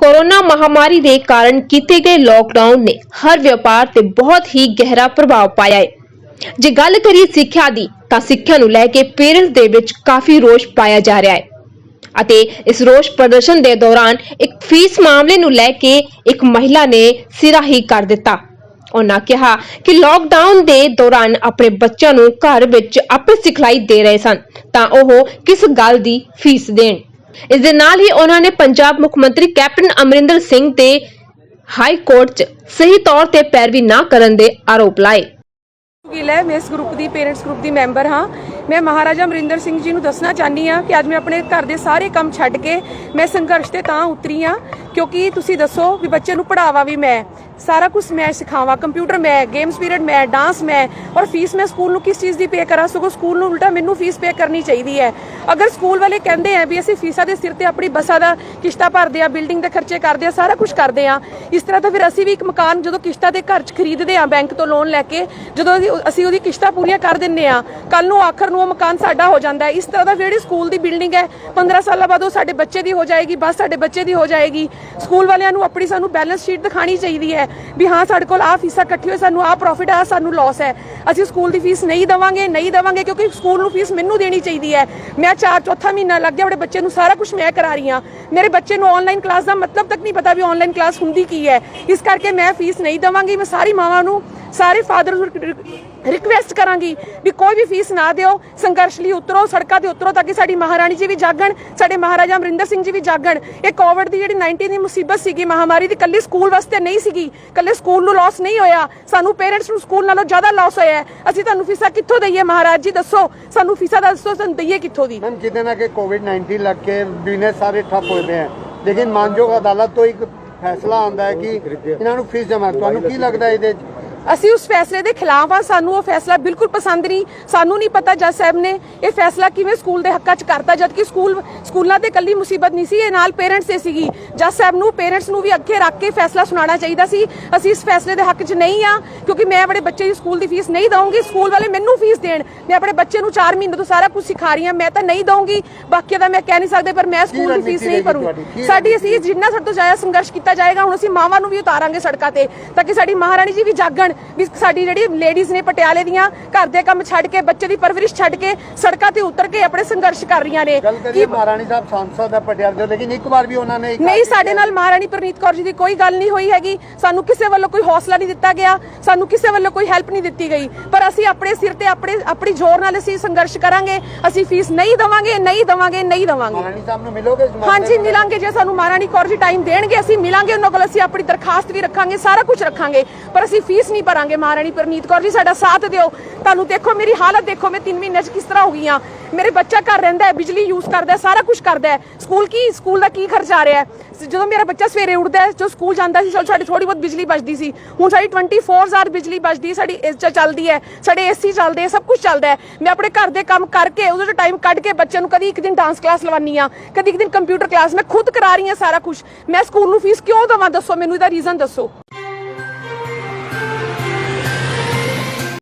Corona ਮਹਾਮਾਰੀ ਦੇ ਕਾਰਨ ਕੀਤੇ ਗਏ ਲੋਕਡਾਊਨ ਨੇ ਹਰ ਵਪਾਰ ਤੇ ਬਹੁਤ ਹੀ ਗਹਿਰਾ ਪ੍ਰਭਾਵ ਪਾਇਆ ਹੈ। ਜੇ ਗੱਲ ਕਰੀਏ ਸਿੱਖਿਆ ਦੀ, ਤਾਂ ਸਿੱਖਿਆ ਨੂੰ ਲੈ ਕੇ ਪੇਰੈਂਟਸ ਦੇ ਵਿੱਚ ਕਾਫੀ ਰੋਸ਼ ਪਾਇਆ ਜਾ ਰਿਹਾ ਹੈ। ਅਤੇ ਇਸ ਰੋਸ਼ ਪ੍ਰਦਰਸ਼ਨ ਦੇ ਦੌਰਾਨ ਇੱਕ ਫੀਸ ਮਾਮਲੇ ਨੂੰ ਲੈ ਕੇ ਇੱਕ ਮਹਿਲਾ ਨੇ ਸਿਰਾ ਹੀ ਕਰ ਦਿੱਤਾ। ਉਹਨਾਂ ਕਿਹਾ ਕਿ ਲੋਕਡਾਊਨ ਦੇ ਦੌਰਾਨ ਆਪਣੇ ਬੱਚਿਆਂ ਨੂੰ ਘਰ ਵਿੱਚ ਆਪੇ ਸਿਖਲਾਈ ਦੇ ਰਹੇ ਸਨ, ਤਾਂ ਉਹ ਕਿਸ ਗੱਲ ਦੀ ਫੀਸ ਦੇਣ? ਇਸ ਦੇ ਨਾਲ ਹੀ ਉਹਨਾਂ ਨੇ ਪੰਜਾਬ ਮੁੱਖ ਮੰਤਰੀ ਕੈਪਟਨ ਅਮਰਿੰਦਰ ਸਿੰਘ ਤੇ ਹਾਈ ਕੋਰਟ 'ਚ ਸਹੀ ਤੌਰ ਤੇ ਪੈਰਵੀ ਨਾ ਕਰਨ ਦੇ ਆਰੋਪ ਲਾਏ। ਗਿੱਲ ਹੈ। ਮੈਂ ਇਸ ਗਰੁੱਪ ਦੀ ਪੇਰੈਂਟਸ ਗਰੁੱਪ ਦੀ ਮੈਂਬਰ ਹਾਂ। ਮੈਂ ਮਹਾਰਾਜਾ ਅਮਰਿੰਦਰ ਸਿੰਘ ਜੀ ਨੂੰ ਦੱਸਣਾ ਚਾਹਨੀ ਆ ਕਿ ਅੱਜ ਮੈਂ ਆਪਣੇ ਘਰ ਦੇ ਸਾਰੇ ਕੰਮ ਛੱਡ ਕੇ ਮੈਂ ਸੰਘਰਸ਼ ਤੇ ਤਾਂ ਉਤਰੀ ਆ ਕਿਉਂਕਿ ਤੁਸੀਂ ਦੱਸੋ ਵੀ ਬੱਚੇ ਨੂੰ ਪੜਾਵਾ ਵੀ ਮੈਂ, ਸਾਰਾ ਕੁਝ ਮੈਂ ਸਿਖਾਵਾਂ। ਕੰਪਿਊਟਰ ਮੈਂ ਗੇਮਸ ਪੀਰੀਅਡ ਮੈਂ ਡਾਂਸ ਮੈਂ, ਔਰ ਫੀਸ ਮੈਂ ਸਕੂਲ ਨੂੰ ਕਿਸ ਚੀਜ਼ ਦੀ ਪੇ ਕਰਾਂ? ਸਗੋਂ ਸਕੂਲ ਨੂੰ ਉਲਟਾ ਮੈਨੂੰ ਫੀਸ ਪੇ ਕਰਨੀ ਚਾਹੀਦੀ ਹੈ। ਅਗਰ ਸਕੂਲ ਵਾਲੇ ਕਹਿੰਦੇ ਆ ਵੀ ਅਸੀਂ ਫੀਸਾਂ ਦੇ ਸਿਰ ਤੇ ਆਪਣੀ ਬੱਸਾਂ ਦਾ ਕਿਸ਼ਤਾ ਭਰਦੇ ਆ ਬਿਲਡਿੰਗ ਦੇ ਖਰਚੇ ਕਰਦੇ ਆ, ਸਾਰਾ ਕੁਝ ਕਰਦੇ ਆ, ਇਸ ਤਰ੍ਹਾਂ ਤਾਂ ਫਿਰ ਅਸੀਂ ਵੀ ਇੱਕ ਮਕਾਨ ਜਦੋਂ ਕਿਸ਼ਤਾ ਦੇ ਘਰ 'ਚ ਖਰੀਦਦੇ ਆ ਬੈਂਕ ਤੋਂ ਲੋਨ ਲੈ ਕੇ, ਜਦੋਂ ਅਸੀਂ- ਉਹਦੀ ਕਿਸ਼ਤਾਂ ਪੂਰੀਆਂ ਕਰ ਦਿੰਨੇ ਆ ਕੱਲ ਨੂੰ ਆਖਰ ਨੂੰ ਉਹ ਮਕਾਨ ਸਾਡਾ ਹੋ ਜਾਂਦਾ ਇਸ ਤਰ੍ਹਾਂ ਦਾ ਜਿਹੜੀ ਸਕੂਲ ਦੀ ਬਿਲਡਿੰਗ ਹੈ। 15 ਸਾਲਾਂ ਬਾਅਦ ਉਹ ਸਾਡੇ ਬੱਚੇ ਦੀ ਹੋ ਜਾਏਗੀ, ਬਸ ਸਾਡੇ ਬੱਚੇ ਦੀ ਹੋ ਜਾਏਗੀ। ਸਕੂਲ ਵਾਲਿਆਂ ਨੂੰ ਆਪਣੀ ਸਾਨੂੰ ਬੈਲੈਂਸ ਸ਼ੀਟ ਦਿਖਾਣੀ ਚਾਹੀਦੀ ਹੈ ਵੀ ਹਾਂ, ਸਾਡੇ ਕੋਲ ਆਹ ਫੀਸਾਂ ਇਕੱਠੀ ਹੋਈ ਸਾਨੂੰ ਆਹ ਪ੍ਰੋਫਿਟ ਆ ਸਾਨੂੰ ਲਾਸ ਹੈ। ਅਸੀਂ ਸਕੂਲ ਦੀ ਫੀਸ ਨਹੀਂ ਦਵਾਂਗੇ ਨਹੀਂ ਦਵਾਂਗੇ ਕਿਉਂਕਿ ਸਕੂਲ ਨੂੰ ਫੀਸ ਮੈਨੂੰ ਦੇਣੀ ਚਾਹੀਦੀ ਹੈ। ਮੈਂ ਚਾਰ ਚੌਥਾ ਮਹੀਨਾ ਲੱਗ ਗਿਆ, ਆਪਣੇ ਬੱਚੇ ਨੂੰ ਸਾਰਾ ਕੁਝ ਮੈਂ ਕਰਾ ਰਹੀ ਹਾਂ। ਮੇਰੇ ਬੱਚੇ ਨੂੰ ਆਨਲਾਈਨ ਕਲਾਸ ਦਾ ਮਤਲਬ ਤੱਕ ਨਹੀਂ ਪਤਾ ਵੀ ਆਨਲਾਈਨ ਕਲਾਸ ਹੁੰਦੀ ਕੀ ਹੈ। ਇਸ ਕਰਕੇ ਮੈਂ ਫੀਸ ਨਹੀਂ ਦਵਾਂਗੀ, ਮੈਂ ਸਾਰੀ ਮਾਵਾਂ ਨੂੰ ਸਾਰੇ ਫਾਦਰ ਰਿਕਵੈਸਟ ਕਰਾਂਗੀ ਵੀ ਕੋਈ ਵੀ ਫੀਸ ਨਾ ਦਿਓ ਸੰਘਰਸ਼ ਲਈ ਉਤਰੋ ਸੜਕਾਂ ਤੇ ਉਤਰੋ ਤਾਂ ਕਿ ਸਾਡੀ ਮਹਾਰਾਣੀ ਜੀ ਵੀ ਜਾਗਣ ਸਾਡੇ ਮਹਾਰਾਜਾ ਅਮਰਿੰਦਰ ਸਿੰਘ ਜੀ ਵੀ ਜਾਗਣ। ਇਹ ਕੋਵਿਡ ਦੀ ਜਿਹੜੀ 19 ਦੀ ਮੁਸੀਬਤ ਸੀਗੀ ਮਹਾਮਾਰੀ ਦੀ ਕੱਲੀ ਸਕੂਲ ਵਾਸਤੇ ਨਹੀਂ ਸੀਗੀ ਕੱਲੇ ਸਕੂਲ ਨੂੰ ਲਾਸ ਨਹੀਂ ਹੋਇਆ ਸਾਨੂੰ ਪੇਰੈਂਟਸ ਨੂੰ ਸਕੂਲ ਨਾਲੋਂ ਜ਼ਿਆਦਾ ਲਾਸ ਹੋਇਆ ਅਸੀਂ ਤੁਹਾਨੂੰ ਫੀਸਾਂ ਕਿੱਥੋਂ ਦਈਏ ਮਹਾਰਾਜ ਜੀ ਦੱਸੋ ਸਾਨੂੰ ਫੀਸਾਂ ਦੱਸੋ ਸਾਨੂੰ ਦਈਏ ਕਿੱਥੋਂ ਦੀ? ਮੈਮ ਜਿੱਦਾਂ ਨਾ ਕਿ ਕੋਵਿਡ 19 ਲੱਗ ਕੇ ਬਿਜ਼ਨਸ ਸਾਰੇ ਠੱਪ ਹੋਏ ਪਏ ਹੈ ਲੇਕਿਨ ਮਾਨਯੋਗ ਅਦਾਲਤ ਤੋਂ ਇੱਕ ਫੈਸਲਾ ਆਉਂਦਾ ਹੈ ਕਿ ਇਹਨਾਂ ਨੂੰ ਫੀਸ ਜਮਾ ਤੁਹਾਨੂੰ ਕੀ ਲੱਗਦਾ ਇਹਦੇ ਅਸੀਂ ਉਸ ਫੈਸਲੇ ਦੇ ਖਿਲਾਫ ਆ ਸਾਨੂੰ ਉਹ ਫੈਸਲਾ ਬਿਲਕੁਲ ਪਸੰਦ ਨਹੀਂ। ਸਾਨੂੰ ਨਹੀਂ ਪਤਾ ਜੱਜ ਸਾਹਿਬ ਨੇ ਇਹ ਫੈਸਲਾ ਕਿਵੇਂ ਸਕੂਲ ਦੇ ਹੱਕਾਂ 'ਚ ਕਰਤਾ ਜਦ ਕਿ ਸਕੂਲ ਸਕੂਲਾਂ ਤੇ ਕੱਲੀ ਮੁਸੀਬਤ ਨਹੀਂ ਸੀ ਇਹ ਨਾਲ ਪੇਰੈਂਟਸ ਤੇ ਸੀਗੀ। ਜੱਜ ਸਾਹਿਬ ਨੂੰ ਪੇਰੈਂਟਸ ਨੂੰ ਵੀ ਅੱਗੇ ਰੱਖ ਕੇ ਫੈਸਲਾ ਸੁਣਾਉਣਾ ਚਾਹੀਦਾ ਸੀ। ਅਸੀਂ ਇਸ ਫੈਸਲੇ ਦੇ ਹੱਕ 'ਚ ਨਹੀਂ ਆ ਕਿਉਂਕਿ ਮੈਂ ਆਪਣੇ ਬੱਚੇ ਦੀ ਸਕੂਲ ਦੀ ਫੀਸ ਨਹੀਂ ਦਵਾਂਗੀ ਸਕੂਲ ਵਾਲੇ ਮੈਨੂੰ ਫੀਸ ਦੇਣ। ਮੈਂ ਆਪਣੇ ਬੱਚੇ ਨੂੰ 4 ਮਹੀਨੇ ਤੋਂ ਸਾਰਾ ਕੁਝ ਸਿਖਾ ਰਹੀ ਹਾਂ। ਮੈਂ ਤਾਂ ਨਹੀਂ ਦਵਾਂਗੀ ਬਾਕੀਆਂ ਦਾ ਮੈਂ ਕਹਿ ਨਹੀਂ ਸਕਦੇ ਪਰ ਮੈਂ ਸਕੂਲ ਦੀ ਫੀਸ ਨਹੀਂ ਰਹੇਗੀ ਭਰੂ ਤੁਹਾਡੀ? ਕੀ ਸਾਡੀ ਅਸੀਂ ਜਿੰਨਾ ਸਾਡੇ ਤੋਂ ਜ਼ਿਆਦਾ ਸੰਘਰਸ਼ ਕੀਤਾ ਜਾਏਗਾ ਹੁਣ ਅਸੀਂ ਮਾਵਾਂ ਨੂੰ ਵੀ ਉਤਾਰਾਂਗੇ ਸੜਕਾਂ ਤੇ ਤਾਂ ਕਿ ਸਾਡੀ ਮਹਾਰਾਣੀ ਜੀ ਵੀ ਜਾਗਣ। ਵੀ ਸਾਡੀ ਜਿਹੜੀ ਲੇਡੀਜ਼ ਨੇ ਪਟਿਆਲੇ ਦੀਆਂ ਘਰ ਦੇ ਕੰਮ ਛੱਡ ਕੇ ਬੱਚੇ ਦੀ ਪਰਵਰਿਸ਼ ਛੱਡ ਕੇ ਸੜਕਾਂ ਤੇ ਉਤਰ ਕੇ ਆਪਣੇ ਸੰਘਰਸ਼ ਕਰ ਰਹੀਆਂ ਨੇ। ਗੱਲ ਕਰੀਏ ਮਹਾਰਾਣੀ ਸਾਹਿਬ ਸੰਸਦ ਹੈ ਪਟਿਆਲੇ ਦੇ ਲੇਕਿਨ ਇੱਕ ਵਾਰ ਵੀ ਉਹਨਾਂ ਨੇ ਨਹੀਂ ਸਾਡੇ ਨਾਲ ਮਹਾਰਾਣੀ ਪ੍ਰਨੀਤ ਕੌਰ ਜੀ ਦੀ ਕੋਈ ਗੱਲ ਨਹੀਂ ਹੋਈ ਹੈਗੀ। ਸਾਨੂੰ ਕਿਸੇ ਵੱਲੋਂ ਕੋਈ ਹੌਸਲਾ ਨਹੀਂ ਦਿੱਤਾ ਗਿਆ ਸਾਨੂੰ ਕਿਸੇ ਵੱਲੋਂ ਕੋਈ ਹੈਲਪ ਨਹੀਂ ਦਿੱਤੀ ਗਈ। ਪਰ ਅਸੀਂ ਆਪਣੇ ਸਿਰ ਤੇ ਆਪਣੇ ਆਪਣੀ ਜ਼ੋਰ ਨਾਲ ਅਸੀਂ ਸੰਘਰਸ਼ ਕਰਾਂਗੇ ਅਸੀਂ ਫੀਸ ਨਹੀਂ ਦਵਾਂਗੇ ਨਹੀਂ ਦਵਾਂਗੇ ਨਹੀਂ ਦਵਾਂਗੇ। ਮਹਾਰਾਣੀ ਸਾਹਿਬ ਨੂੰ ਮਿਲੋਗੇ ਹਾਂਜੀ? ਮਿਲਾਂਗੇ ਜੇ ਸਾਨੂੰ ਮਹਾਰਾਣੀ ਕੌਰ ਜੀ ਟਾਈਮ ਦੇਣਗੇ ਅਸੀਂ ਮਿਲਾਂਗੇ ਉਹਨਾਂ ਕੋਲ ਅਸੀਂ ਆਪਣੀ ਦਰਖਾਸਤ ਵੀ ਰੱਖਾਂਗੇ ਸਾਰਾ ਕੁਝ ਰੱਖਾਂਗੇ। ਪਰ ਅਸੀਂ ਫੀਸ ਨਹੀਂ ਭਰਾਂਗੇ ਮਹਾਰਾਣੀ ਪ੍ਰਨੀਤ ਕੌਰ ਜੀ, ਸਾਡਾ ਸਾਥ ਦਿਓ। ਤੁਹਾਨੂੰ ਦੇਖੋ, ਮੇਰੀ ਹਾਲਤ ਦੇਖੋ, ਮੈਂ 3 ਮਹੀਨੇ 'ਚ ਕਿਸ ਤਰ੍ਹਾਂ ਹੋ ਗਈ ਹਾਂ ਮੇਰੇ ਬੱਚਾ ਘਰ ਰਹਿੰਦਾ ਹੈ, ਬਿਜਲੀ ਯੂਜ਼ ਕਰਦਾ ਹੈ, ਸਾਰਾ ਕੁਝ ਕਰਦਾ ਹੈ। ਸਕੂਲ ਕੀ ਸਕੂਲ ਦਾ ਕੀ ਖਰਚ ਆ ਰਿਹਾ ਹੈ? ਜਦੋਂ ਮੇਰਾ ਬੱਚਾ ਸਵੇਰੇ ਉੱਠਦਾ ਹੈ, ਜੋ ਸਕੂਲ ਜਾਂਦਾ ਸੀ, ਸਾਡੀ ਥੋੜੀ ਬਹੁਤ ਬਿਜਲੀ ਬਚਦੀ ਸੀ। ਹੁਣ ਸਾਡੀ 24/7 ਬਿਜਲੀ ਬਚਦੀ, ਸਾਡੀ ਇਸ ਚੱਲਦੀ ਹੈ, ਸਾਡੇ ਏਸੀ ਚੱਲਦੇ ਆ ਸਭ ਕੁਝ ਚੱਲਦਾ ਹੈ। ਮੈਂ ਆਪਣੇ ਘਰ ਦੇ ਕੰਮ ਕਰਕੇ ਉਹਦੇ 'ਚ ਟਾਈਮ ਕੱਢ ਕੇ ਬੱਚਿਆਂ ਨੂੰ ਕਦੀ ਇੱਕ ਦਿਨ ਡਾਂਸ ਕਲਾਸ ਲਵਾਨੀ ਆ, ਕਦੀ ਇੱਕ ਦਿਨ ਕੰਪਿਊਟਰ ਕਲਾਸ ਮੈਂ ਖੁਦ ਕਰਾ ਰਹੀ ਹਾਂ ਸਾਰਾ ਕੁਝ ਮੈਂ ਸਕੂਲ ਨੂੰ ਫੀਸ ਕਿਉਂ ਦਵਾਂ, ਦੱਸੋ, ਮੈਨੂੰ ਇਹਦਾ ਰੀਜ਼ਨ ਦੱਸੋ।